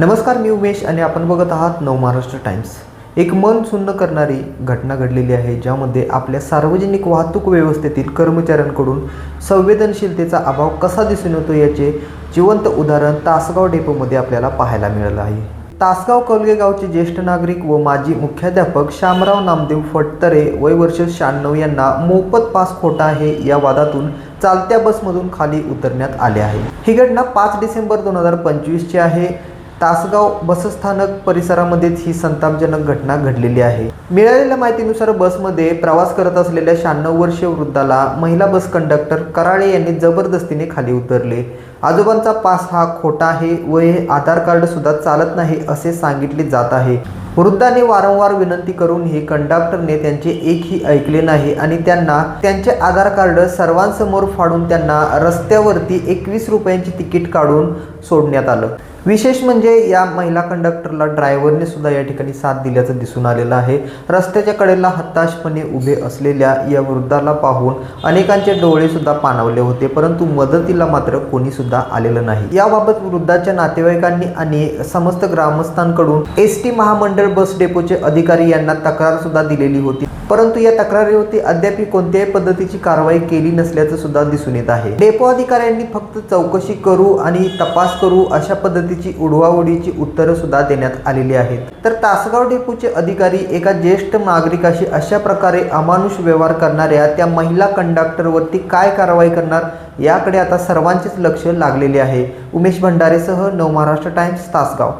नमस्कार मी उमेश आणि आपण बघत आहात नव महाराष्ट्र टाइम्स. एक मन सुन्न करणारी घटना घडलेली आहे ज्यामध्ये आपल्या सार्वजनिक वाहतूक व्यवस्थेतील कर्मचाऱ्यांकडून संवेदनशीलतेचा अभाव कसा दिसून येतो याचे जिवंत उदाहरण तासगाव डेपोमध्ये आपल्याला पाहायला मिळालं आहे. तासगाव कलगेगावचे ज्येष्ठ नागरिक व माजी मुख्याध्यापक श्यामराव नामदेव फटतरे वय वर्ष शहाण्णव यांना मोफत पास खोटा आहे या वादातून चालत्या बसमधून खाली उतरण्यात आले आहे. ही घटना पाच डिसेंबर दोन हजार पंचवीसची आहे. तासगाव बसस्थानक परिसरामध्येच ही संतापजनक घटना घडलेली आहे. मिळालेल्या माहितीनुसार बसमध्ये प्रवास करत असलेल्या शहाण्णव वर्षीय वृद्धाला महिला बस कंडक्टर कराळे यांनी जबरदस्तीने खाली उतरले. आजोबांचा पास हा खोटा आहे व हे आधार कार्ड सुद्धा चालत नाही असे सांगितले जात आहे. वृद्धाने वारंवार विनंती करून हे कंडक्टरने त्यांचे एकही ऐकले नाही आणि त्यांना त्यांचे आधार कार्ड सर्वांसमोर फाडून त्यांना रस्त्यावरती एकवीस रुपयांची तिकीट काढून सोडण्यात आलं. विशेष म्हणजे या महिला कंडक्टरला ड्रायव्हरने सुद्धा या ठिकाणी साथ दिल्याचं दिसून आलेलं आहे. रस्त्याच्या कडेला हताशपणे उभे असलेल्या या वृद्धाला पाहून अनेकांचे डोळे सुद्धा पाणावले होते परंतु मदतीला मात्र कोणी सुद्धा आलेलं नाही. याबाबत वृद्धाच्या नातेवाईकांनी आणि समस्त ग्रामस्थांकडून एस टी महामंडळ बस डेपोचे अधिकारी यांना तक्रार सुद्धा दिलेली होती. परंतु या तक्रारीवरती अद्याप कोणत्याही पद्धतीची कारवाई केली नसल्याचं सुद्धा दिसून येत आहे. डेपो अधिकाऱ्यांनी फक्त चौकशी करू आणि तपास करू अशा पद्धतीची उडवाउडीची उत्तरं सुद्धा देण्यात आलेली आहेत. तर तासगाव डेपोचे अधिकारी एका ज्येष्ठ नागरिकाशी अशा प्रकारे अमानुष व्यवहार करणाऱ्या त्या महिला कंडक्टरवरती काय कारवाई करणार याकडे आता सर्वांचेच लक्ष लागलेले आहे. उमेश भंडारेसह नवमहाराष्ट्र टाइम्स तासगाव.